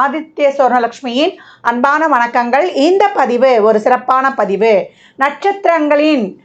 ஆதித்ய சுவர்ணலக்ஷ்மியின் அன்பான வணக்கங்கள். இந்த பதிவு ஒரு சிறப்பான பதிவு. நட்சத்திரங்களின்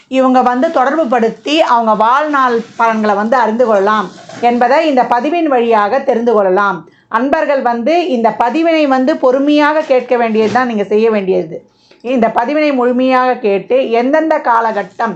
இவங்க வந்து தொடர்பு படுத்தி அவங்க வாழ்நாள் பலன்களை வந்து அறிந்து கொள்ளலாம் என்பதை இந்த பதிவின் வழியாக தெரிந்து கொள்ளலாம். அன்பர்கள் வந்து இந்த பதிவினை வந்து பொறுமையாக கேட்க வேண்டியது தான் நீங்கள் செய்ய வேண்டியது. இந்த பதிவினை முழுமையாக கேட்டு எந்தெந்த காலகட்டம்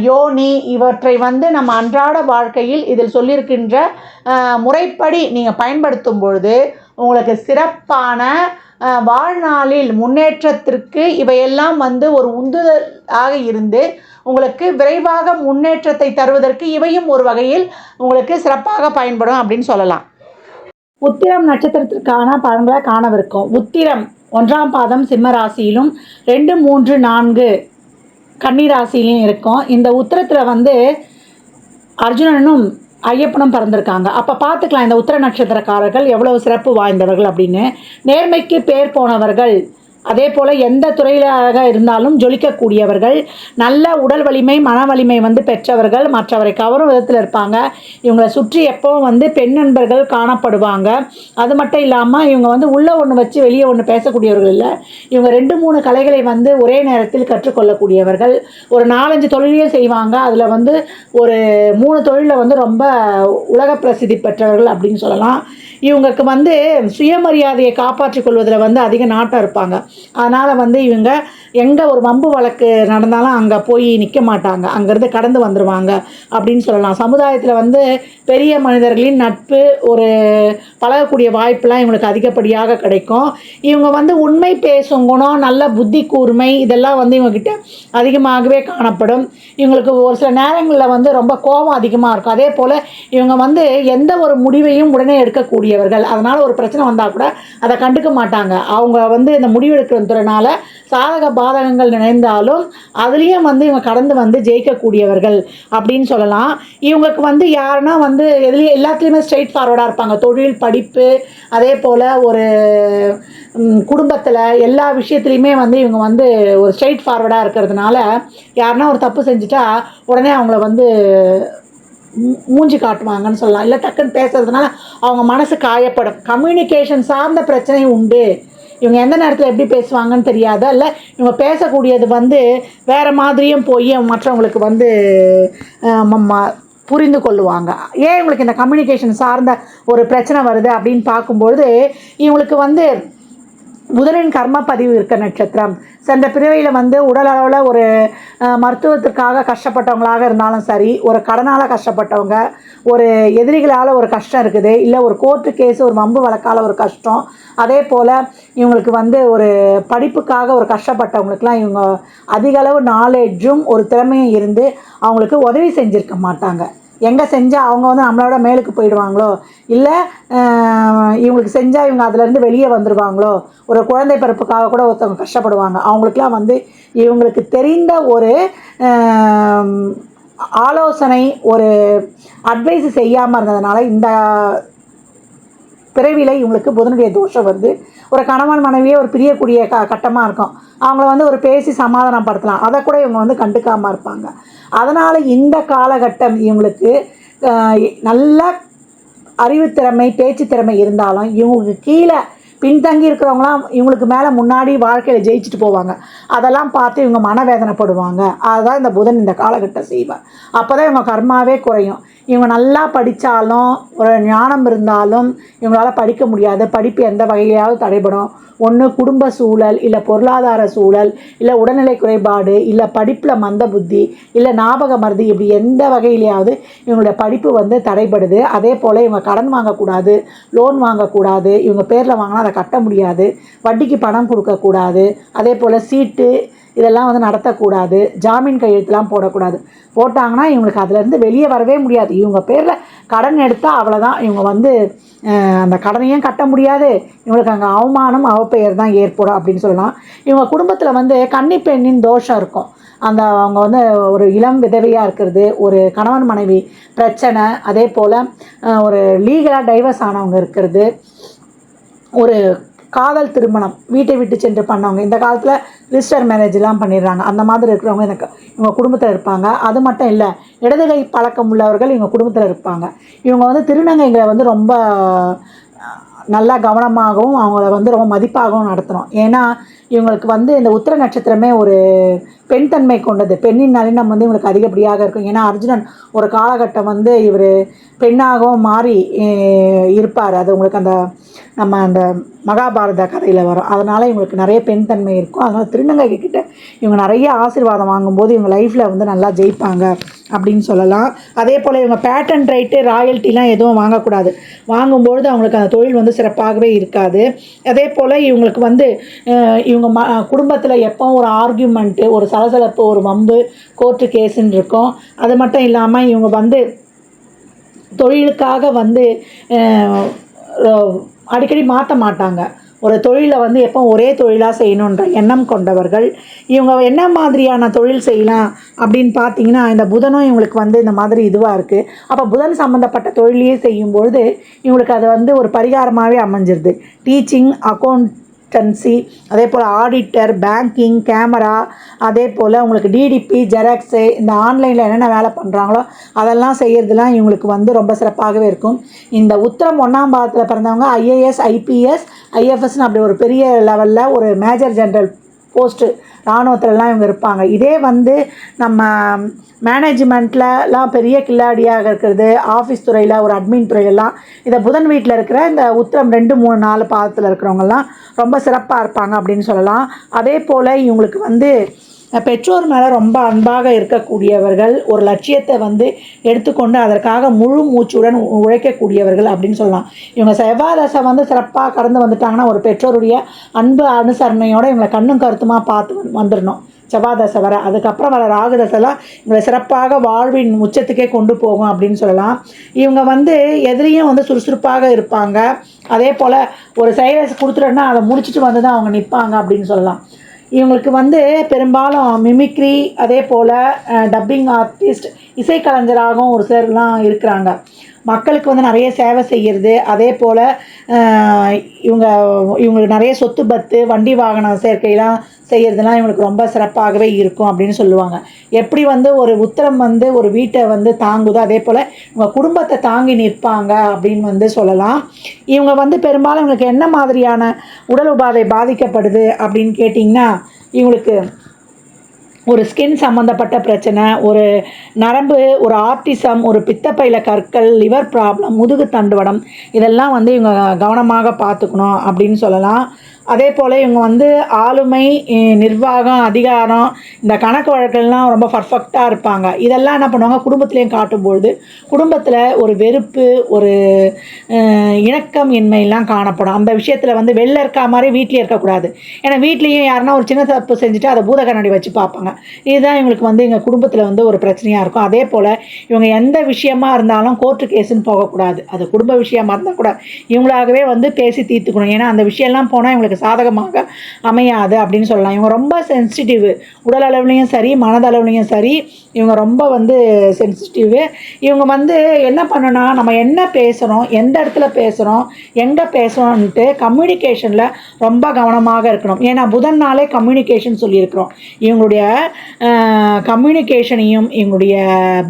யோனி இவற்றை வந்து நம்ம அன்றாட வாழ்க்கையில் இதில் சொல்லியிருக்கின்ற முறைப்படி நீங்கள் பயன்படுத்தும் பொழுது உங்களுக்கு சிறப்பான வாழ்நாளில் முன்னேற்றத்திற்கு இவையெல்லாம் வந்து ஒரு உந்துதலாக இருந்து உங்களுக்கு விரைவாக முன்னேற்றத்தை தருவதற்கு இவையும் ஒரு வகையில் உங்களுக்கு சிறப்பாக பயன்படும் அப்படின்னு சொல்லலாம். உத்திரம் நட்சத்திரத்திற்கான பலன்களை காணவிருக்கும். உத்திரம் ஒன்றாம் பாதம் சிம்ம ராசியிலும் ரெண்டு மூன்று நான்கு கன்னிராசிலையும் இருக்கும். இந்த உத்திரத்தில் வந்து அர்ஜுனனும் ஐயப்பனும் பிறந்திருக்காங்க. அப்போ பார்த்துக்கலாம் இந்த உத்திர நட்சத்திரக்காரர்கள் எவ்வளவு சிறப்பு வாய்ந்தவர்கள் அப்படின்னு. நேர்மைக்கு பேர் போனவர்கள் அதே போல் எந்த துறையிலாக இருந்தாலும் ஜொலிக்கக்கூடியவர்கள் நல்ல உடல் வலிமை மன வலிமை வந்து பெற்றவர்கள் மற்றவரை கவரும் விதத்தில் இருப்பாங்க. இவங்களை சுற்றி எப்போவும் வந்து பெண் நண்பர்கள் காணப்படுவாங்க. அது மட்டும் இல்லாமல் இவங்க வந்து உள்ளே ஒன்று வச்சு வெளியே ஒன்று பேசக்கூடியவர்கள் இல்லை. இவங்க ரெண்டு மூணு கலைகளை வந்து ஒரே நேரத்தில் கற்றுக்கொள்ளக்கூடியவர்கள். ஒரு நாலஞ்சு தொழிலே செய்வாங்க. அதில் வந்து ஒரு மூணு தொழிலில் வந்து ரொம்ப உலக பிரசித்தி பெற்றவர்கள் அப்படின்னு சொல்லலாம். இவங்களுக்கு வந்து சுயமரியாதையை காப்பாற்றிக் கொள்வதில் வந்து அதிக நாட்டம் இருப்பாங்க. அதனால் வந்து இவங்க எங்கே ஒரு வம்பு வழக்கு நடந்தாலும் அங்கே போய் நிற்க மாட்டாங்க. அங்கேருந்து கடந்து வந்துடுவாங்க அப்படின்னு சொல்லலாம். சமுதாயத்தில் வந்து பெரிய மனிதர்களின் நட்பு ஒரு பழகக்கூடிய வாய்ப்பெலாம் இவங்களுக்கு அதிகப்படியாக கிடைக்கும். இவங்க வந்து உண்மை பேசும் குணம் நல்ல புத்தி கூர்மை இதெல்லாம் வந்து இவங்கக்கிட்ட அதிகமாகவே காணப்படும். இவங்களுக்கு ஒரு சில நேரங்களில் வந்து ரொம்ப கோபம் அதிகமாக இருக்கும். அதே போல் இவங்க வந்து எந்த ஒரு முடிவையும் உடனே எடுக்கக்கூடியவர்கள். அதனால் ஒரு பிரச்சனை வந்தால் கூட அதை கண்டுக்க மாட்டாங்க. அவங்க வந்து இந்த முடிவெடுக்கிறதுனால சாதக பாதகங்கள் நினைந்தாலும் அதுலேயும் வந்து இவங்க கடந்து வந்து ஜெயிக்கக்கூடியவர்கள் அப்படின்னு சொல்லலாம். இவங்களுக்கு வந்து யாருன்னா வந்து எதுலேயும் எல்லாத்துலேயுமே ஸ்ட்ரெயிட் ஃபார்வர்டாக இருப்பாங்க. தொழில் படிப்பு அதே போல் ஒரு குடும்பத்தில் எல்லா விஷயத்துலையுமே வந்து இவங்க வந்து ஒரு ஸ்ட்ரெயிட் ஃபார்வர்டாக இருக்கிறதுனால யாருன்னா ஒரு தப்பு செஞ்சுட்டா உடனே அவங்கள வந்து மூஞ்சி காட்டுவாங்கன்னு சொல்லலாம். இல்லை டக்குன்னு பேசுறதுனால அவங்க மனசு காயப்படும். கம்யூனிகேஷன் சார்ந்த பிரச்சனை உண்டு. இவங்க எந்த நேரத்தில் எப்படி பேசுவாங்கன்னு தெரியாது. இல்லை இவங்க பேசக்கூடியது வந்து வேறு மாதிரியும் போய் மற்றவங்களுக்கு வந்து புரிந்து கொள்ளுவாங்க. ஏன் இவங்களுக்கு இந்த கம்யூனிகேஷன் சார்ந்த ஒரு பிரச்சனை வருது அப்படின்னு பார்க்கும்பொழுது இவங்களுக்கு வந்து புதனின் கர்ம பதிவு இருக்க நட்சத்திரம். சென்ற பிறவையில் வந்து உடல் அளவில் ஒரு மருத்துவத்திற்காக கஷ்டப்பட்டவங்களாக இருந்தாலும் சரி ஒரு கடனால் கஷ்டப்பட்டவங்க ஒரு எதிரிகளால் ஒரு கஷ்டம் இருக்குது இல்லை ஒரு கோர்ட்டு கேஸ் ஒரு மம்பு வழக்கால் ஒரு கஷ்டம் அதே போல் இவங்களுக்கு வந்து ஒரு படிப்புக்காக ஒரு கஷ்டப்பட்டவங்களுக்குலாம் இவங்க அதிகளவு நாலேஜும் ஒரு திறமையும் இருந்து அவங்களுக்கு உதவி செஞ்சுருக்க மாட்டாங்க. எங்கே செஞ்சால் அவங்க வந்து நம்மளோட மேலுக்கு போயிடுவாங்களோ? இல்லை இவங்களுக்கு செஞ்சால் இவங்க அதுலேருந்து வெளியே வந்துடுவாங்களோ ஒரு குழந்தை பிறப்புக்காக கூட ஒருத்தவங்க கஷ்டப்படுவாங்க. அவங்களுக்குலாம் வந்து இவங்களுக்கு தெரிந்த ஒரு ஆலோசனை ஒரு அட்வைஸ் செய்யாமல் இருந்ததுனால இந்த பிறவியில் இவங்களுக்கு புதனுடைய தோஷம் வந்து ஒரு கணவன் மனைவியே ஒரு பிரியக்கூடிய க கட்டமாக இருக்கும். அவங்கள வந்து ஒரு பேசி சமாதானப்படுத்தலாம். அதை கூட இவங்க வந்து கண்டுக்காமல் இருப்பாங்க. அதனால் இந்த காலகட்டம் இவங்களுக்கு நல்ல அறிவுத்திறமை பேச்சு திறமை இருந்தாலும் இவங்களுக்கு கீழே பின்தங்கி இருக்கிறவங்களாம் இவங்களுக்கு மேலே முன்னாடி வாழ்க்கையில் ஜெயிச்சுட்டு போவாங்க. அதெல்லாம் பார்த்து இவங்க மனவேதனைப்படுவாங்க. அதுதான் இந்த புதன் இந்த காலகட்டம் செய்வார். அப்போ தான் இவங்க கர்மாவே குறையும். இவங்க நல்லா படித்தாலும் ஒரு ஞானம் இருந்தாலும் இவங்களால் படிக்க முடியாது. படிப்பு எந்த வகையிலாவது தடைபடும். ஒன்று குடும்ப சூழல் இல்லை பொருளாதார சூழல் இல்லை உடல்நிலை குறைபாடு இல்லை படிப்பில் மந்த புத்தி இல்லை ஞாபக மருதி இப்படி எந்த வகையிலையாவது இவங்களுடைய படிப்பு வந்து தடைபடுது. அதே போல் இவங்க கடன் வாங்கக்கூடாது லோன் வாங்கக்கூடாது இவங்க பேரில் வாங்கினா அதை கட்ட முடியாது வட்டிக்கு பணம் கொடுக்கக்கூடாது அதே போல் சீட்டு இதெல்லாம் வந்து நடத்தக்கூடாது. ஜாமீன் கையெழுத்துலாம் போடக்கூடாது. போட்டாங்கன்னா இவங்களுக்கு அதுலேருந்து வெளியே வரவே முடியாது. இவங்க பேரில் கடன் எடுத்தால் அவ்வளோதான் இவங்க வந்து அந்த கடனையும் கட்ட முடியாது. இவங்களுக்கு அங்கே அவமானம் அவப்பெயர் தான் ஏற்படும் அப்படின்னு சொல்லலாம். இவங்க குடும்பத்தில் வந்து கன்னி பெண்ணின் தோஷம் இருக்கும். அந்த அவங்க வந்து ஒரு இளம் விதவையாக இருக்கிறது ஒரு கணவன் மனைவி பிரச்சனை அதே போல் ஒரு லீகலாக டைவர்ஸ் ஆனவங்க இருக்கிறது ஒரு காதல் திருமணம் வீட்டை விட்டு சென்று பண்ணவங்க. இந்த காலத்தில் ரிஜிஸ்டர் மேரேஜ்லாம் பண்ணிடுறாங்க. அந்த மாதிரி இருக்கிறவங்க எனக்கு இவங்க குடும்பத்தில் இருப்பாங்க. அது மட்டும் இல்லை இடதுகை பழக்கம் உள்ளவர்கள் இவங்க குடும்பத்தில் இருப்பாங்க. இவங்க வந்து திருநங்கைகளை வந்து ரொம்ப நல்லா கவனமாகவும் அவங்கள வந்து ரொம்ப மதிப்பாகவும் நடத்தணும். ஏன்னா இவங்களுக்கு வந்து இந்த உத்திர நட்சத்திரமே ஒரு பெண் தன்மை கொண்டது. பெண்ணின் நளினம் வந்து இவங்களுக்கு அதிகப்படியாக இருக்கும். ஏன்னா அர்ஜுனன் ஒரு காலகட்டம் வந்து இவர் பெண்ணாகவும் மாறி இருப்பார். அது உங்களுக்கு அந்த நம்ம அந்த மகாபாரத கதையில் வரும். அதனால் இவங்களுக்கு நிறைய பெண் தன்மை இருக்கும். அதனால் திருநங்கை கிட்ட இவங்க நிறைய ஆசீர்வாதம் வாங்கும்போது இவங்க லைஃப்பில் வந்து நல்லா ஜெயிப்பாங்க அப்படின்னு சொல்லலாம். அதே போல் இவங்க பேட்டன் ரைட்டு ராயல்ட்டிலாம் எதுவும் வாங்கக்கூடாது. வாங்கும்பொழுது அவங்களுக்கு அந்த தொழில் வந்து சிறப்பாகவே இருக்காது. அதே போல் இவங்களுக்கு வந்து இவங்க ம குடும்பத்தில் எப்போ ஒரு ஆர்கியூமெண்ட்டு ஒரு சலசலப்பு ஒரு வம்பு கோர்ட்டு கேஸுன்னு இருக்கும். அது மட்டும் இல்லாமல் இவங்க வந்து தொழிலுக்காக வந்து அடிக்கடி மாற்ற மாட்டாங்க. ஒரு தொழிலை வந்து எப்போ ஒரே தொழிலாக செய்யணுன்ற எண்ணம் கொண்டவர்கள். இவங்க என்ன மாதிரியான தொழில் செய்யலாம் அப்படின்னு பார்த்தீங்கன்னா இந்த புதனும் இவங்களுக்கு வந்து இந்த மாதிரி இதுவாக இருக்குது அப்போ புதன் சம்மந்தப்பட்ட தொழிலையே செய்யும்பொழுது இவங்களுக்கு அது வந்து ஒரு பரிகாரமாகவே அமைஞ்சிருது. டீச்சிங் அக்கௌண்ட் அக்கௌண்டன்சி அதே போல் ஆடிட்டர் பேங்கிங் கேமரா அதே போல் உங்களுக்கு டிடிபி ஜெராக்ஸு இந்த ஆன்லைனில் என்னென்ன வேலை பண்ணுறாங்களோ அதெல்லாம் செய்கிறதுலாம் இவங்களுக்கு வந்து ரொம்ப சிறப்பாகவே இருக்கும். இந்த உத்தரம் ஒன்றாம் பாகத்தில் பிறந்தவங்க ஐஏஎஸ் ஐபிஎஸ் ஐஎஃப்எஸ்னு அப்படி ஒரு பெரிய லெவலில் ஒரு மேஜர் ஜென்ரல் போஸ்ட்டு இராணுவத்துலலாம் இவங்க இருப்பாங்க. இதே வந்து நம்ம மேனேஜ்மெண்ட்லலாம் பெரிய கில்லாடியாக இருக்கிறது ஆஃபீஸ் துறையில் ஒரு அட்மின் துறையிலலாம் இதை புதன் வீட்டில் இருக்கிற இந்த உத்திரம் ரெண்டு மூணு நாலு பாதத்தில் இருக்கிறவங்கலாம் ரொம்ப சிறப்பாக இருப்பாங்க அப்படின்னு சொல்லலாம். அதே போல் இவங்களுக்கு வந்து பெற்றோர் மேலே ரொம்ப அன்பாக இருக்கக்கூடியவர்கள் ஒரு லட்சியத்தை வந்து எடுத்துக்கொண்டு அதற்காக முழு மூச்சுடன் உழைக்கக்கூடியவர்கள் அப்படின்னு சொல்லலாம். இவங்க செவ்வாய் தசை வந்து சிறப்பாக கடந்து வந்துட்டாங்கன்னா ஒரு பெற்றோருடைய அன்பு அனுசரணையோடு இவங்களை கண்ணும் கருத்துமாக பார்த்து வந்துடணும் செவ்வாதசை வர அதுக்கப்புறம் வர ராகுதசெல்லாம் இவங்களை சிறப்பாக வாழ்வின் உச்சத்துக்கே கொண்டு போகும் அப்படின்னு சொல்லலாம். இவங்க வந்து எதிரியும் வந்து சுறுசுறுப்பாக இருப்பாங்க. அதே போல் ஒரு செயலை கொடுத்துட்டோன்னா அதை முடிச்சுட்டு வந்து தான் அவங்க நிற்பாங்க அப்படின்னு சொல்லலாம். இவங்களுக்கு வந்து பெரும்பாலும் மிமிக்ரி அதே போல் டப்பிங் ஆர்டிஸ்ட் இசைக்கலைஞராகவும் ஒரு சிலர்லாம் இருக்கிறாங்க. மக்களுக்கு வந்து நிறைய சேவை செய்கிறது அதே போல் இவங்க இவங்களுக்கு நிறைய சொத்து பத்து வண்டி வாகனம் சேர்க்கையெல்லாம் செய்கிறதுலாம் இவங்களுக்கு ரொம்ப சிறப்பாகவே இருக்கும் அப்படின்னு சொல்லுவாங்க. எப்படி வந்து ஒரு உத்தரம் வந்து ஒரு வீட்டை வந்து தாங்குதோ அதே போல் இவங்க குடும்பத்தை தாங்கி நிற்பாங்க அப்படின்னு வந்து சொல்லலாம். இவங்க வந்து பெரும்பாலும் இவங்களுக்கு என்ன மாதிரியான உடல் உபாதை பாதிக்கப்படுது அப்படின்னு கேட்டிங்கன்னா இவங்களுக்கு ஒரு ஸ்கின் சம்மந்தப்பட்ட பிரச்சனை ஒரு நரம்பு ஒரு ஆர்டிசம் ஒரு பித்தப்பையில் கற்கள் லிவர் ப்ராப்ளம் முதுகு தண்டுவடம் இதெல்லாம் வந்து இவங்க கவனமாக பார்த்துக்கணும் அப்படின்னு சொல்லலாம். அதே போல் இவங்க வந்து ஆளுமை நிர்வாகம் அதிகாரம் இந்த கணக்கு வழக்கெல்லாம் ரொம்ப பர்ஃபெக்டாக இருப்பாங்க. இதெல்லாம் என்ன பண்ணுவாங்க? குடும்பத்துலேயும் காட்டும்பொழுது குடும்பத்தில் ஒரு வெறுப்பு ஒரு இணக்கம் இன்மையெல்லாம் காணப்படும். அந்த விஷயத்தில் வந்து வெளில இருக்கா மாதிரி வீட்லேயே இருக்கக்கூடாது. ஏன்னா வீட்லேயும் யாருன்னா ஒரு சின்ன தப்பு செஞ்சுட்டு அதை பூத கண்ணாடி வச்சு பார்ப்பாங்க. இதுதான் இவங்களுக்கு வந்து எங்கள் குடும்பத்தில் வந்து ஒரு பிரச்சனையாக இருக்கும். அதே போல் இவங்க எந்த விஷயமா இருந்தாலும் கோர்ட்டு கேஸுன்னு போகக்கூடாது. அது குடும்ப விஷயமா இருந்தால் கூட இவங்களாகவே வந்து பேசி தீர்த்துக்கணும். ஏன்னா அந்த விஷயம்லாம் போனால் இவங்களுக்கு சாதகமாக அமையாது அப்படின்னு சொல்லலாம். இவங்க ரொம்ப சென்சிட்டிவ் உடல் அளவுலையும் சரி மனதளவுலையும் சரி இவங்க ரொம்ப வந்து சென்சிட்டிவ் இவங்க வந்து என்ன பண்ணணும்னா நம்ம என்ன பேசுகிறோம் எந்த இடத்துல பேசுகிறோம் எங்கே பேசுகிறோன்ட்டு கம்யூனிகேஷனில் ரொம்ப கவனமாக இருக்கணும். ஏன்னா புதன் நாளே கம்யூனிகேஷன் சொல்லியிருக்கிறோம். இவங்களுடைய கம்யூனிகேஷனையும் இவங்களுடைய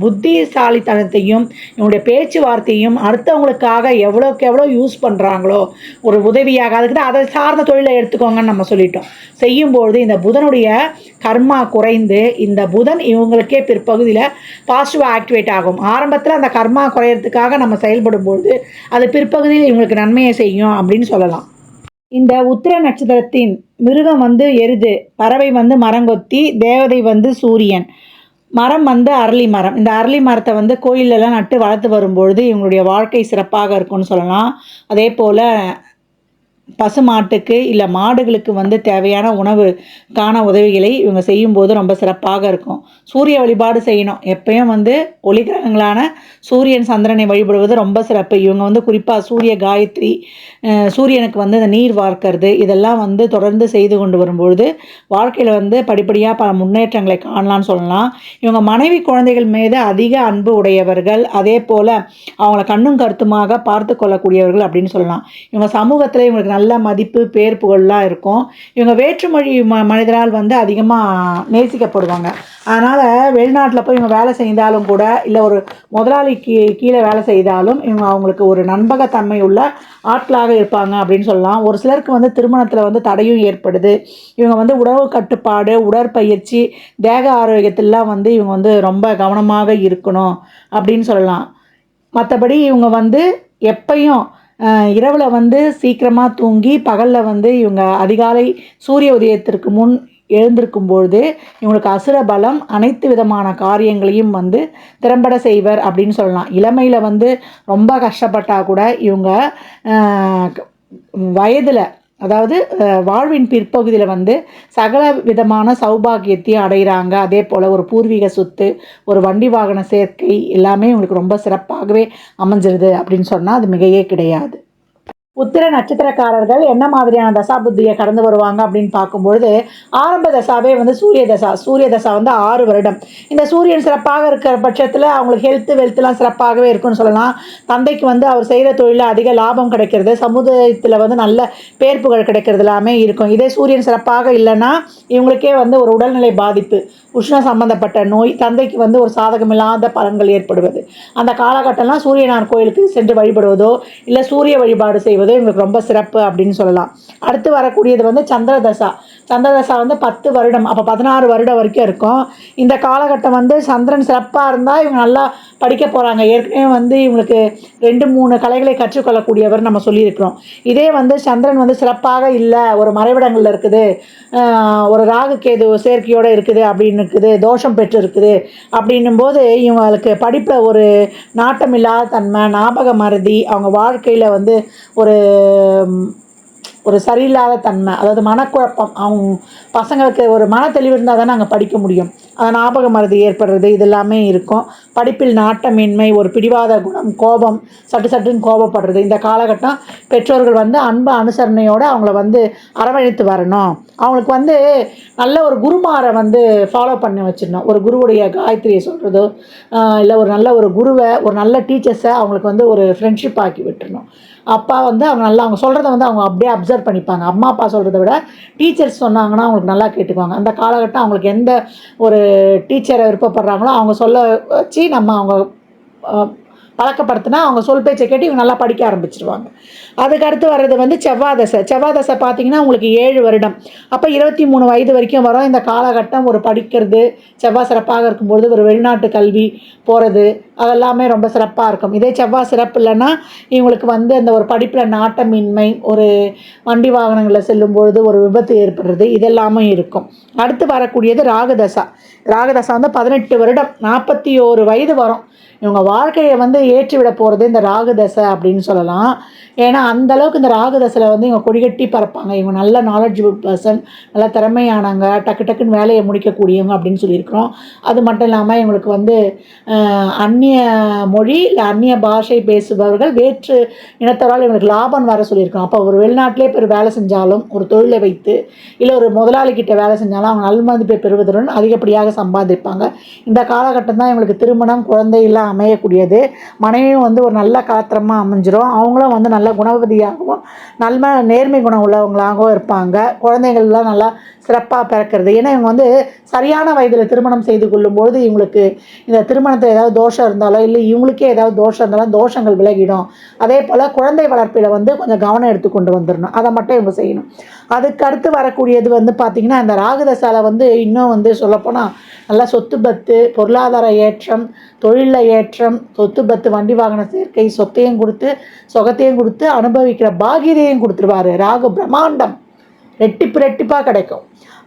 புத்திசாலித்தனத்தையும் இவங்களுடைய பேச்சுவார்த்தையும் அடுத்தவங்களுக்காக எவ்வளோக்கு எவ்வளோ யூஸ் பண்ணுறாங்களோ ஒரு உதவியாக அதுக்கு தான் அதை சார்ந்த தொழிலை எடுத்துக்கோங்கன்னு நம்ம சொல்லிட்டோம். செய்யும்பொழுது இந்த புதனுடைய கர்மா குறைந்து இந்த புதன் இவங்களுக்கே பிற்பகுதியில் பாசிட்டிவாக ஆக்டிவேட் ஆகும். ஆரம்பத்தில் அந்த கர்மா குறையிறதுக்காக நம்ம செயல்படும் பொழுது அது பிற்பகுதியில் இவங்களுக்கு நன்மையை செய்யும் அப்படின்னு சொல்லலாம். இந்த உத்திர நட்சத்திரத்தின் மிருகம் வந்து எருது பறவை வந்து மரங்கொத்தி தேவதை வந்து சூரியன். மரம் வந்து அரளி மரம். இந்த அரளி மரத்தை வந்து கோயிலெல்லாம் நட்டு வளர்த்து வரும்பொழுது இவங்களுடைய வாழ்க்கை சிறப்பாக இருக்கும்னு சொல்லலாம். அதே போல் பசு மாட்டுக்கு இல்லை மாடுகளுக்கு வந்து தேவையான உணவுக்கான உதவிகளை இவங்க செய்யும்போது ரொம்ப சிறப்பாக இருக்கும். சூரிய வழிபாடு செய்யணும். எப்பயும் வந்து ஒளி கிரகங்களான சூரியன் சந்திரனை வழிபடுவது ரொம்ப சிறப்பு. இவங்க வந்து குறிப்பாக சூரிய காயத்ரி சூரியனுக்கு வந்து இந்த நீர் வார்க்கறது இதெல்லாம் வந்து தொடர்ந்து செய்து கொண்டு வரும்பொழுது வாழ்க்கையில் வந்து படிப்படியாக பல முன்னேற்றங்களை காணலாம்னு சொல்லலாம். இவங்க மனைவி குழந்தைகள் மீது அதிக அன்பு உடையவர்கள் அதே போல் அவங்கள கண்ணும் கருத்துமாக பார்த்து கொள்ளக்கூடியவர்கள் அப்படின்னு சொல்லலாம். இவங்க சமூகத்தில் இவங்களுக்கு நல்ல நல்ல மதிப்பு பேர் புகழ்லாம் இருக்கும். இவங்க வேற்றுமொழி ம மனிதரால் வந்து அதிகமாக நேசிக்கப்படுவாங்க. அதனால் வெளிநாட்டில் போய் இவங்க வேலை செய்தாலும் கூட இல்லை ஒரு முதலாளி கீ கீழே வேலை செய்தாலும் இவங்க அவங்களுக்கு ஒரு நண்பகத்தன்மை உள்ள ஆட்களாக இருப்பாங்க அப்படின்னு சொல்லலாம். ஒரு சிலருக்கு வந்து திருமணத்தில் வந்து தடையும் ஏற்படுது. இவங்க வந்து உணவு கட்டுப்பாடு உடற்பயிற்சி தேக ஆரோக்கியத்திலாம் வந்து இவங்க வந்து ரொம்ப கவனமாக இருக்கணும் அப்படின்னு சொல்லலாம். மற்றபடி இவங்க வந்து எப்பையும் இரவில் வந்து சீக்கிரமாக தூங்கி பகலில் வந்து இவங்க அதிகாலை சூரிய உதயத்திற்கு முன் எழுந்திருக்கும் பொழுது இவங்களுக்கு அசுர பலம் அனைத்து விதமான காரியங்களையும் வந்து திறம்பட செய்வர் அப்படின்னு சொல்லலாம். இளமையில் வந்து ரொம்ப கஷ்டப்பட்டால் கூட இவங்க வயதில் அதாவது வாழ்வின் பிற்பகுதியில் வந்து சகல விதமான சௌபாகியத்தையும் அடைகிறாங்க அதே போல் ஒரு பூர்வீக சொத்து ஒரு வண்டி வாகன சேர்க்கை எல்லாமே உங்களுக்கு ரொம்ப சிறப்பாகவே அமைஞ்சிருது அப்படின்னு சொன்னால் அது மிகையே கிடையாது. உத்திர நட்சத்திரக்காரர்கள் என்ன மாதிரியான தசா புத்தியை கடந்து வருவாங்க அப்படின்னு பார்க்கும்பொழுது ஆரம்ப தசாவே வந்து சூரிய தசா சூரிய தசா வந்து ஆறு வருடம். இந்த சூரியன் சிறப்பாக இருக்கிற பட்சத்தில் அவங்களுக்கு ஹெல்த்து வெல்த்லாம் சிறப்பாகவே இருக்கும்னு சொல்லலாம். தந்தைக்கு வந்து அவர் செய்கிற தொழிலில் அதிக லாபம் கிடைக்கிறது சமுதாயத்தில் வந்து நல்ல பேர் புகழ் கிடைக்கிறது எல்லாமே இருக்கும். இதே சூரியன் சிறப்பாக இல்லைன்னா இவங்களுக்கே வந்து ஒரு உடல்நிலை பாதிப்பு உஷ்ண சம்பந்தப்பட்ட நோய் தந்தைக்கு வந்து ஒரு சாதகமில்லாத பலன்கள் ஏற்படுவது. அந்த காலகட்டம்லாம் சூரியனார் கோயிலுக்கு சென்று வழிபடுவதோ இல்லை சூரிய வழிபாடு செய்வது இவங்களுக்கு ரொம்ப சிறப்பு அப்படின்னு சொல்லலாம். அடுத்து வரக்கூடியது வந்து சந்திரதசா. சந்திரதசா வந்து பத்து வருடம் அப்போ பதினாறு வருடம் வரைக்கும் இருக்கும். இந்த காலகட்டம் வந்து சந்திரன் சிறப்பாக இருந்தால் இவங்க நல்லா படிக்க போகிறாங்க ஏற்கனவே வந்து இவங்களுக்கு ரெண்டு மூணு கலைகளை கற்றுக்கொள்ளக்கூடியவர் நம்ம சொல்லியிருக்கிறோம். இதே வந்து சந்திரன் வந்து சிறப்பாக இல்லை ஒரு மறைவிடங்களில் இருக்குது. ஒரு ராகு கேது சேர்க்கையோடு இருக்குது அப்படின்னு இருக்குது தோஷம் பெற்று இருக்குது அப்படின்னும் போது இவங்களுக்கு படிப்பில் ஒரு நாட்டம் இல்லாத தன்மை ஞாபக மறதி அவங்க வாழ்க்கையில் வந்து ஒரு ஒரு ஒரு சரியில்லாத தன்மை அதாவது மனக்குழப்பம். அவங்க பசங்களுக்கு ஒரு மன தெளிவு இருந்தால் தானே அங்கே படிக்க முடியும். அது ஞாபக மறதி ஏற்படுறது இது எல்லாமே இருக்கும். படிப்பில் நாட்டமின்மை ஒரு பிடிவாத குணம் கோபம் சட்டு சட்டுன்னு கோபப்படுறது. இந்த காலகட்டம் பெற்றோர்கள் வந்து அன்பு அனுசரணையோடு அவங்கள வந்து அரவணைத்து வரணும். அவங்களுக்கு வந்து நல்ல ஒரு குருமாரை வந்து ஃபாலோ பண்ணி வச்சிடணும். ஒரு குருவுடைய காயத்ரியை சொல்கிறதோ இல்லை ஒரு நல்ல ஒரு குருவை ஒரு நல்ல டீச்சர்ஸை அவங்களுக்கு வந்து ஒரு ஃப்ரெண்ட்ஷிப் ஆக்கி விட்டுறணும். அப்பா வந்து அவங்க நல்லா அவங்க சொல்கிறத வந்து அவங்க அப்படியே அப்சர்வ் பண்ணிப்பாங்க. அம்மா அப்பா சொல்கிறத விட டீச்சர்ஸ் சொன்னாங்கன்னா அவங்களுக்கு நல்லா கேட்டுக்குவாங்க. அந்த காலகட்டம் அவங்களுக்கு எந்த ஒரு டீச்சரை விருப்பப்படுறாங்களோ அவங்க சொல்ல வச்சு நம்ம அவங்க பழக்கப்படுத்தினா அவங்க சொல் பேச்சை கேட்டு இவங்க நல்லா படிக்க ஆரம்பிச்சிருவாங்க. அதுக்கு அடுத்து வர்றது வந்து செவ்வாதசை. செவ்வாதசை பார்த்தீங்கன்னா உங்களுக்கு ஏழு வருடம். அப்போ இருபத்தி மூணு வயது வரைக்கும் வரும். இந்த காலகட்டம் ஒரு படிக்கிறது செவ்வாய் சிறப்பாக இருக்கும்பொழுது ஒரு வெளிநாட்டு கல்வி போகிறது அதெல்லாமே ரொம்ப சிறப்பாக இருக்கும். இதே செவ்வாய் சிறப்பு இல்லைன்னா இவங்களுக்கு வந்து அந்த ஒரு படிப்பில் நாட்டமின்மை ஒரு வண்டி வாகனங்களில் செல்லும் பொழுது ஒரு விபத்து ஏற்படுறது இதெல்லாமே இருக்கும். அடுத்து வரக்கூடியது ராகதசா. ராகதசா வந்து பதினெட்டு வருடம் நாற்பத்தி ஓரு வயது வரும். இவங்க வாழ்க்கையை வந்து ஏற்றிவிட போகிறது இந்த ராகுதசை அப்படின்னு சொல்லலாம். ஏன்னா அந்த அளவுக்கு இந்த ராகுதசையில் வந்து இவங்க கொடிகட்டி பறப்பாங்க. இவங்க நல்ல நாலெட்ஜபிள் பர்சன் நல்ல திறமையானவங்க டக்கு டக்குன்னு வேலையை முடிக்கக்கூடியவங்க அப்படின்னு சொல்லியிருக்கிறோம். அது மட்டும் இல்லாமல் இவங்களுக்கு வந்து அந்நிய அந்நிய மொழி இல்லை அந்நிய பாஷை பேசுபவர்கள் வேற்று இனத்தவரால் இவங்களுக்கு லாபம் வர சொல்லியிருக்கோம் அப்போ ஒரு வெளிநாட்டிலே பெரு வேலை செஞ்சாலும் ஒரு தொழிலை வைத்து இல்லை ஒரு முதலாளிக்கிட்ட வேலை செஞ்சாலும் அவங்க நல்மதிப்பை பெறுவதுடன் அதிகப்படியாக சம்பாதிப்பாங்க. இந்த காலகட்டம் தான் இவங்களுக்கு திருமணம் குழந்தையெல்லாம் அமையக்கூடியது. மனைவியும் வந்து ஒரு நல்ல காத்திரமாக அமைஞ்சிரும். அவங்களும் வந்து நல்ல குணவதியாகவும் நல்ல நேர்மை குணம் உள்ளவங்களாகவும் இருப்பாங்க. குழந்தைகள்லாம் நல்லா சிறப்பாக பிறக்கிறது. ஏன்னா இவங்க வந்து சரியான வயதில் திருமணம் செய்து கொள்ளும்பொழுது இவங்களுக்கு இந்த திருமணத்தில் ஏதாவது தோஷம் இருந்தால் இல்லை இவங்களுக்கே ஏதாவது தோஷம் இருந்தாலும் தோஷங்கள் விலகிடும். அதே போல் குழந்தை வளர்ப்பில் வந்து கொஞ்சம் கவனம் எடுத்து கொண்டு வந்துடணும் அதை மட்டும் இவங்க செய்யணும். அதுக்கு அடுத்து வரக்கூடியது வந்து பார்த்திங்கன்னா இந்த ராகுதசாலை வந்து இன்னும் வந்து சொல்லப்போனால் நல்லா சொத்து பத்து பொருளாதார ஏற்றம் தொழிலில் ஏற்றம் சொத்து பத்து வண்டி வாகன சேர்க்கை சொத்தையும் கொடுத்து சொகத்தையும் கொடுத்து அனுபவிக்கிற பாகியதையும் கொடுத்துருவாரு. ராகு பிரம்மாண்டம். ரெட்டிப்பு ரெட்டிப்பாக கிடைக்கும்.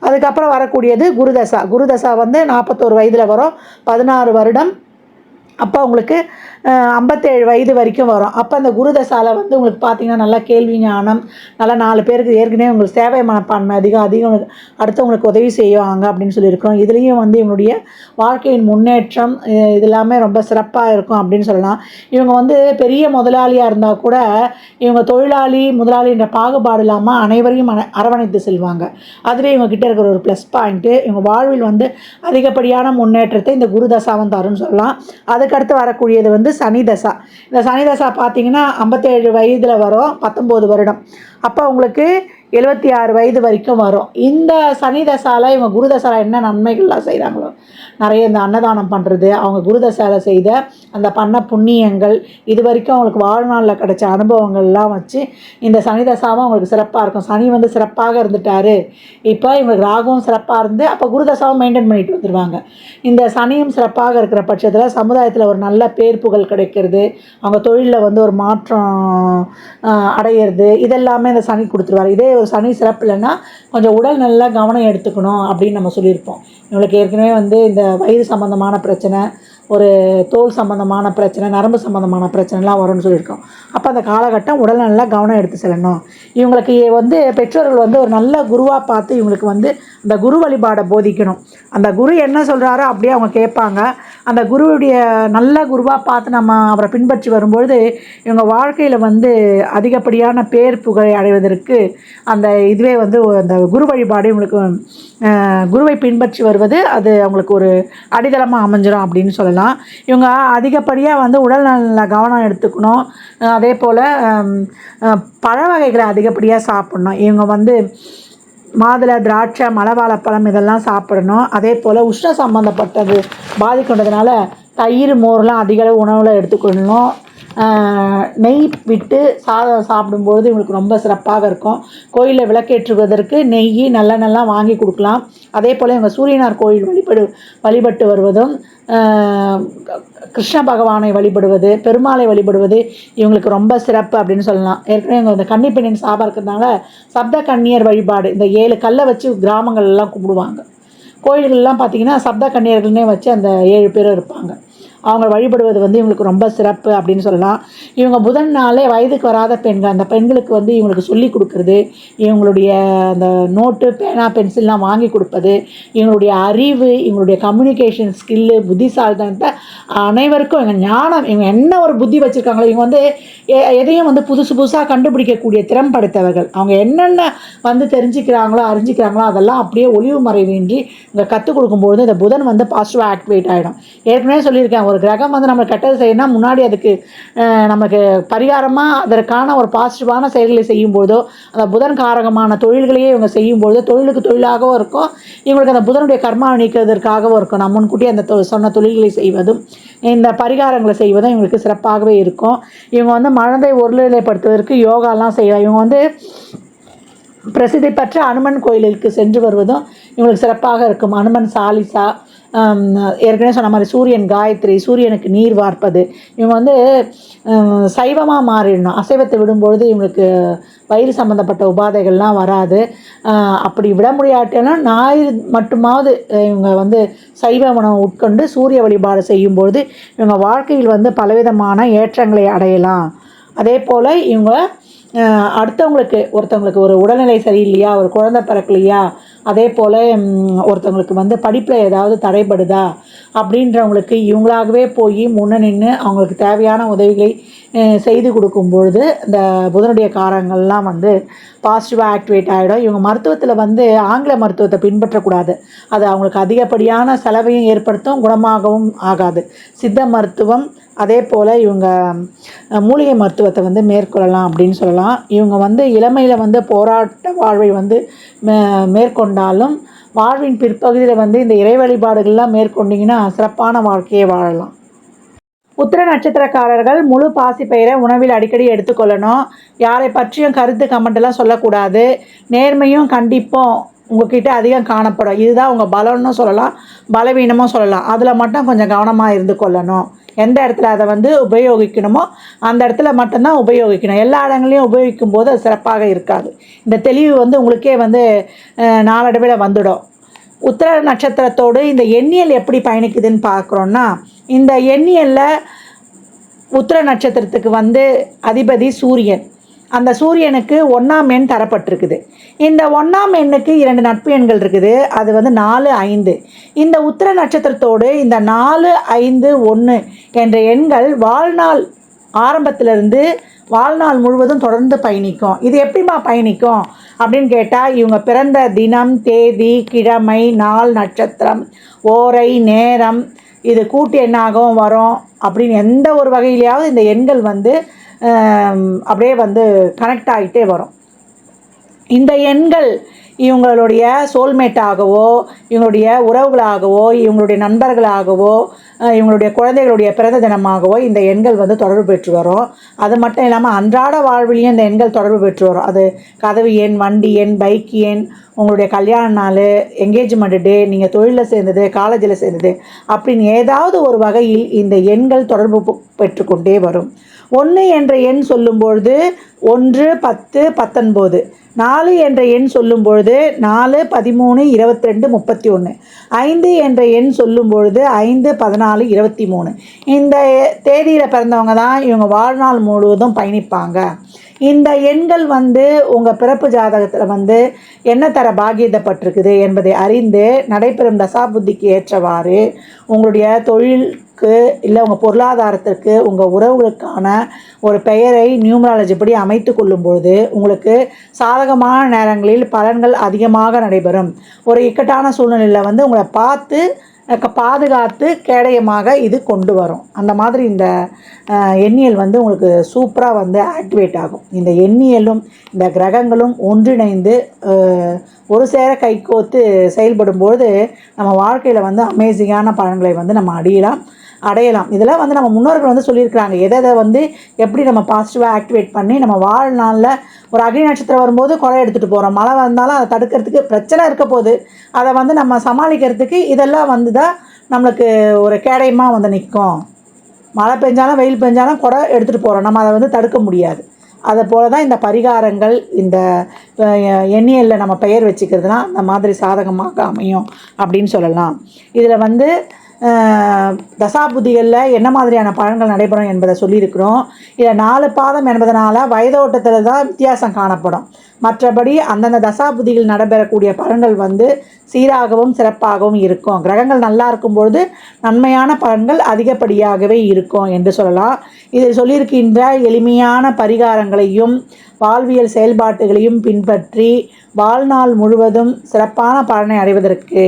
அதுக்கப்புறம் வரக்கூடியது குருதசா. குருதசா வந்து நாற்பத்தோரு வயதில் வரும். பதினாறு வருடம் அப்போ உங்களுக்கு ஐம்பத்தேழு வயது வரைக்கும் வரும். அப்போ அந்த குருதசாலை வந்து உங்களுக்கு பார்த்தீங்கன்னா நல்லா கேள்வி ஞானம் நல்லா நாலு பேருக்கு ஏற்கனவே உங்களுக்கு சேவை மனப்பான்மை அதிகம் அதிகம் அடுத்தவங்களுக்கு உதவி செய்வாங்க அப்படின்னு சொல்லியிருக்கிறோம். இதுலேயும் வந்து இவங்களுடைய வாழ்க்கையின் முன்னேற்றம் இது எல்லாமே ரொம்ப சிறப்பாக இருக்கும் அப்படின்னு சொல்லலாம். இவங்க வந்து பெரிய முதலாளியாக இருந்தால் கூட இவங்க தொழிலாளி முதலாளின்ற பாகுபாடு இல்லாமல் அனைவரையும் அரவணைத்து செல்வாங்க. அதுவே இவங்ககிட்ட இருக்கிற ஒரு ப்ளஸ் பாயிண்ட்டு இவங்க வாழ்வில் வந்து அதிகப்படியான முன்னேற்றத்தை இந்த குரு தசாவும் தரும்னு சொல்லலாம். அதுக்கடுத்து வரக்கூடியது வந்து சனி தசா. இந்த சனி தசா பார்த்தீங்கன்னா ஐம்பத்தேழு வயதில் வரும் பத்தொம்போது வருடம். அப்போ உங்களுக்கு எழுபத்தி ஆறு வயது வரைக்கும் வரும். இந்த சனி தசால இவங்க குரு தசால என்ன நன்மைகள்லாம் செய்கிறாங்களோ நிறைய இந்த அன்னதானம் பண்ணுறது அவங்க குரு தசால செய்த அந்த பண்ண புண்ணியங்கள் இது வரைக்கும் அவங்களுக்கு வாழ்நாளில் கிடைச்ச அனுபவங்கள்லாம் வச்சு இந்த சனி தசாவும் அவங்களுக்கு சிறப்பாக இருக்கும். சனி வந்து சிறப்பாக இருந்துட்டாரு. இப்போ இவங்களுக்கு ராகவும் சிறப்பாக இருந்து அப்போ குரு தசாவும் மெயின்டைன் பண்ணிட்டு வந்துடுவாங்க இந்த சனியும் சிறப்பாக இருக்கிற பட்சத்தில் சமுதாயத்தில் ஒரு நல்ல பேர் புகழ் கிடைக்கிறது அவங்க தொழிலில் வந்து ஒரு மாற்றம் அடையிறது இதெல்லாமே இந்த சனி கொடுத்துருவாரு. இதே சனி சிறப்பு இல்லைன்னா கொஞ்சம் உடல் நல்லா கவனம் எடுத்துக்கணும் அப்படின்னு நம்ம சொல்லியிருப்போம். இவங்களுக்கு ஏற்கனவே வந்து இந்த வயிறு சம்மந்தமான பிரச்சனை ஒரு தோல் சம்மந்தமான பிரச்சனை நரம்பு சம்மந்தமான பிரச்சனைலாம் வரும்னு சொல்லியிருக்கோம். அப்போ அந்த காலகட்டம் உடல் நல்லா கவனம் எடுத்து செல்லணும். இவங்களுக்கு வந்து பெற்றோர்கள் வந்து ஒரு நல்ல குருவாக பார்த்து இவங்களுக்கு வந்து இந்த குரு வழிபாடை போதிக்கணும். அந்த குரு என்ன சொல்கிறாரோ அப்படியே அவங்க கேட்பாங்க. அந்த குருவுடைய நல்ல குருவாக பார்த்து நம்ம அவரை பின்பற்றி வரும்பொழுது இவங்க வாழ்க்கையில் வந்து அதிகப்படியான பேர் புகழை அடைவதற்கு அந்த இதுவே வந்து அந்த குரு வழிபாடு இவங்களுக்கு குருவை பின்பற்றி வருவது அது அவங்களுக்கு ஒரு அடித்தளமாக அமைஞ்சிடும் அப்படின்னு சொல்லலாம். இவங்க அதிகப்படியாக வந்து உடல் நல கவனம் எடுத்துக்கணும். அதே போல் பழ வகைகளை அதிகப்படியாக சாப்பிட்ணும். இவங்க வந்து மாதுளை திராட்சை மலைவாழைப்பழம் இதெல்லாம் சாப்பிடணும். அதே போல் உஷ்ண சம்மந்தப்பட்டது பாதிக்கின்றதுனால தயிர் மோர்லாம் அதிக அளவு உணவில் எடுத்துக்கொள்ளணும். நெய் விட்டு சாதம் சாப்பிடும்பொழுது இவங்களுக்கு ரொம்ப சிறப்பாக இருக்கும். கோயிலில் விளக்கேற்றுவதற்கு நெய் நல்லெண்ணெல்லாம் வாங்கி கொடுக்கலாம். அதே போல் இவங்க சூரியனார் கோயில் வழிபடு வழிபட்டு வருவதும் கிருஷ்ண பகவானை வழிபடுவது பெருமாளை வழிபடுவது இவங்களுக்கு ரொம்ப சிறப்பு அப்படின்னு சொல்லலாம். ஏற்கனவே இவங்க இந்த கன்னிப்பெண்ணின் சாபம் இருக்கிறதுனால சப்த கன்னியர் வழிபாடு இந்த ஏழு கல்லை வச்சு கிராமங்கள்லாம் கும்பிடுவாங்க. கோயில்கள்லாம் பார்த்தீங்கன்னா சப்த கன்னியர்கள்னே வச்சு அந்த ஏழு பேர் இருப்பாங்க. அவங்க வழிபடுவது வந்து இவங்களுக்கு ரொம்ப சிறப்பு அப்படின்னு சொல்லலாம். இவங்க புதன் நாளே வயதுக்கு வராத பெண்கள் அந்த பெண்களுக்கு வந்து இவங்களுக்கு சொல்லி கொடுக்குறது இவங்களுடைய அந்த நோட்டு பேனா பென்சில்லாம் வாங்கி கொடுப்பது இவங்களுடைய அறிவு இவங்களுடைய கம்யூனிகேஷன் ஸ்கில்லு புத்திசாலித்தனத்தை அனைவருக்கும் இவங்க ஞானம் இவங்க என்ன ஒரு புத்தி வச்சுருக்காங்களோ இவங்க வந்து எ- எதையும் வந்து புதுசு புதுசாக கண்டுபிடிக்கக்கூடிய திறம் படைத்தவர்கள். அவங்க என்னென்ன வந்து தெரிஞ்சுக்கிறாங்களோ அறிஞ்சிக்கிறாங்களோ அதெல்லாம் அப்படியே ஒளிவு மறைவின்றி இங்கே கற்றுக் கொடுக்கும்பொழுது இந்த புதன் வந்து பாசிட்டிவாக ஆக்டிவேட் ஆகிடும் ஏற்கனவே சொல்லியிருக்கேன் ஒரு கிரகம் வந்து நம்ம கெட்டது செய்யணும்னா முன்னாடி அதுக்கு நமக்கு பரிகாரமாக அதற்கான ஒரு பாசிட்டிவான செயல்களை செய்யும்போதோ அந்த புதன் காரகமான தொழில்களையே இவங்க செய்யும்பொழுது தொழிலுக்கு தொழிலாகவும் இருக்கும். இவங்களுக்கு அந்த புதனுடைய கர்மாவை நீக்கிறதுக்காகவும் இருக்கும். நம்ம முன்கூட்டி அந்த தொ- சொன்ன தொழில்களை செய்வதும் இந்த பரிகாரங்களை செய்வதும் இவங்களுக்கு சிறப்பாகவே இருக்கும். இவங்க வந்து மழந்தை ஒருநிலைப்படுத்துவதற்கு யோகாலாம் செய்யலாம். இவங்க வந்து பிரசித்தி பெற்ற அனுமன் கோயிலுக்கு சென்று வருவதும் இவங்களுக்கு சிறப்பாக இருக்கும். அனுமன் சாலிசா ஏற்கனவே சொன்ன மாதிரி சூரியன் காயத்ரி சூரியனுக்கு நீர் வார்ப்பது. இவங்க வந்து சைவமாக மாறிடணும். அசைவத்தை விடும்பொழுது இவங்களுக்கு வயிறு சம்மந்தப்பட்ட உபாதைகள்லாம் வராது. அப்படி விட முடியாட்டினா ஞாயிறு மட்டுமாவது இவங்க வந்து சைவ உணவு உட்கொண்டு சூரிய வழிபாடு செய்யும்பொழுது இவங்க வாழ்க்கையில் வந்து பலவிதமான ஏற்றங்களை அடையலாம். அதே போல் இவங்க அடுத்தவங்களுக்கு ஒருத்தவங்களுக்கு ஒரு உடல்நிலை சரியில்லையா ஒரு குழந்தை பிறக்கலையா அதே போல் ஒருத்தவங்களுக்கு வந்து படிப்பில் ஏதாவது தடைப்படுதா அப்படின்றவங்களுக்கு இவங்களாகவே போய் முன்ன நின்று அவங்களுக்கு தேவையான உதவிகளை செய்து கொடுக்கும் பொழுது இந்த புதனுடைய காரங்கள்லாம் வந்து பாசிட்டிவாக ஆக்டிவேட் ஆகிடும் இவங்க மருத்துவத்தில் வந்து ஆங்கில மருத்துவத்தை பின்பற்றக்கூடாது. அது அவங்களுக்கு அதிகப்படியான செலவையும் ஏற்படுத்தும் குணமாகவும் ஆகாது. சித்த மருத்துவம் அதே போல் இவங்க மூலிகை மருத்துவத்தை வந்து மேற்கொள்ளலாம் அப்படின்னு சொல்லலாம். இவங்க வந்து இளமையில் வந்து போராட்ட வாழ்வை வந்து மே- மேற்கொண்டாலும் வாழ்வின் பிற்பகுதியில் வந்து இந்த இறை வழிபாடுகள்லாம் மேற்கொண்டிங்கன்னா சிறப்பான வாழ்க்கையை வாழலாம். உத்திர நட்சத்திரக்காரர்கள் முழு பாசிப்பயிரை உணவில் அடிக்கடி எடுத்துக்கொள்ளணும். யாரை பற்றியும் கருத்து கமெண்ட்லாம் சொல்லக்கூடாது. நேர்மையும் கண்டிப்பும் உங்ககிட்ட அதிகம் காணப்படும். இதுதான் உங்கள் பலம்னு சொல்லலாம் பலவீனமும் சொல்லலாம். அதில் மட்டும் கொஞ்சம் கவனமாக இருந்து கொள்ளணும். எந்த இடத்துல அதை வந்து உபயோகிக்கணுமோ அந்த இடத்துல மட்டும்தான் உபயோகிக்கணும். எல்லா இடங்களையும் உபயோகிக்கும் போது அது சிறப்பாக இருக்காது. இந்த தெளிவு வந்து உங்களுக்கே வந்து நாளடைவில் வந்துடும். உத்திர நட்சத்திரத்தோடு இந்த எண்ணியல் எப்படி பயணிக்குதுன்னு பார்க்குறோன்னா இந்த எண்ணியலில் உத்திர நட்சத்திரத்துக்கு வந்து அதிபதி சூரியன். அந்த சூரியனுக்கு ஒன்றாம் எண் தரப்பட்டிருக்குது. இந்த ஒன்றாம் எண்ணுக்கு இரண்டு நட்பு எண்கள் இருக்குது. அது வந்து நாலு ஐந்து. இந்த உத்திர நட்சத்திரத்தோடு இந்த நாலு ஐந்து ஒன்று என்ற எண்கள் வாழ்நாள் ஆரம்பத்திலிருந்து வாழ்நாள் முழுவதும் தொடர்ந்து பயணிக்கும். இது எப்படிம்மா பயணிக்கும்? அப்படின்னு கேட்டால் இவங்க பிறந்த தினம் தேதி கிழமை நாள் நட்சத்திரம் ஓரை நேரம் இது கூட்டு எண்ணாகவும் வரும் அப்படின்னு எந்த ஒரு வகையிலையாவது இந்த எண்கள் வந்து அப்படியே வந்து கனெக்ட் ஆகிட்டே வரும். இந்த எண்கள் இவங்களுடைய சோல்மேட்டாகவோ இவங்களுடைய உறவுகளாகவோ இவங்களுடைய நண்பர்களாகவோ இவங்களுடைய குழந்தைகளுடைய பிறந்த தினமாகவோ இந்த எண்கள் வந்து தொடர்பு பெற்று வரும். அது மட்டும் இல்லாமல் அன்றாட வாழ்விலையும் இந்த எண்கள் தொடர்பு பெற்று வரும். அது கதவு எண் வண்டி எண் பைக் எண் உங்களுடைய கல்யாண நாள் என்கேஜ்மெண்ட் டே நீங்கள் தொழிலில் சேர்ந்தது காலேஜில் சேர்ந்தது அப்படின்னு ஏதாவது ஒரு வகையில் இந்த எண்கள் தொடர்பு பெற்றுக்கொண்டே வரும். ஒன்று என்ற எண் சொல்லும்பொழுது ஒன்று பத்து பத்தொன்பது. நாலு என்ற எண் சொல்லும் பொழுது நாலு பதிமூணு இருபத்தி ரெண்டு முப்பத்தி ஒன்று ஐந்து என்ற எண் சொல்லும் பொழுது ஐந்து பதினாலு இருபத்தி மூணு இந்த தேதியில் பிறந்தவங்க தான் இவங்க வாழ்நாள் முழுவதும் பயணிப்பாங்க. இந்த எண்கள் வந்து உங்கள் பிறப்பு ஜாதகத்தில் வந்து என்ன தர பாகியதப்பட்டிருக்குது என்பதை அறிந்து நடைபெறும் தசாபுத்திக்கு ஏற்றவாறு உங்களுடைய தொழில் தொழிலுக்கு இல்லை உங்கள் பொருளாதாரத்திற்கு உங்கள் உறவுகளுக்கான ஒரு பெயரை நியூமராலஜி படி அமைத்து கொள்ளும்பொழுது உங்களுக்கு சாதகமான நேரங்களில் பலன்கள் அதிகமாக நடைபெறும். ஒரு இக்கட்டான சூழ்நிலையில் வந்து உங்களை பார்த்து பாதுகாத்து கேடயமாக இது கொண்டு வரும். அந்த மாதிரி இந்த எண்ணியல் வந்து உங்களுக்கு சூப்பராக வந்து ஆக்டிவேட் ஆகும். இந்த எண்ணியலும் இந்த கிரகங்களும் ஒன்றிணைந்து ஒரு சேர கைகோத்து செயல்படும்போது நம்ம வாழ்க்கையில் வந்து அமேசிங்கான பலன்களை வந்து நம்ம அடையலாம். அடையலாம். இதெல்லாம் வந்து நம்ம முன்னோர்கள் வந்து சொல்லியிருக்கிறாங்க. எதை எதை வந்து எப்படி நம்ம பாசிட்டிவாக ஆக்டிவேட் பண்ணி நம்ம வாழ்நாளில் ஒரு அக்னி நட்சத்திரம் வரும்போது குறை எடுத்துகிட்டு போகிறோம் மழை வந்தாலும் அதை தடுக்கிறதுக்கு பிரச்சனை இருக்க போது அதை வந்து நம்ம சமாளிக்கிறதுக்கு இதெல்லாம் வந்து தான் நம்மளுக்கு ஒரு கேடயமாக வந்து நிற்கும். மழை பெஞ்சாலும் வெயில் பெஞ்சாலும் குடை எடுத்துகிட்டு போகிறோம் நம்ம அதை வந்து தடுக்க முடியாது. அதை போல தான் இந்த பரிகாரங்கள் இந்த எண்ணியலில் நம்ம பெயர் வச்சுக்கிறதுனா அந்த மாதிரி சாதகமாக அமையும் அப்படின்னு சொல்லலாம். இதில் வந்து தசாபுதிகளில் என்ன மாதிரியான பழங்கள் நடைபெறும் என்பதை சொல்லியிருக்கிறோம். இதில் நாலு பாதம் என்பதனால் வயதோட்டத்தில் தான் வித்தியாசம் காணப்படும். மற்றபடி அந்தந்த தசாபுதிகள் நடைபெறக்கூடிய பலன்கள் வந்து சீராகவும் சிறப்பாகவும் இருக்கும். கிரகங்கள் நல்லா இருக்கும் பொழுது நன்மையான பலன்கள் அதிகப்படியாகவே இருக்கும் என்று சொல்லலாம். இதில் சொல்லியிருக்கின்ற எளிமையான பரிகாரங்களையும் வாழ்வியல் செயல்பாட்டுகளையும் பின்பற்றி வாழ்நாள் முழுவதும் சிறப்பான பலனை அடைவதற்கு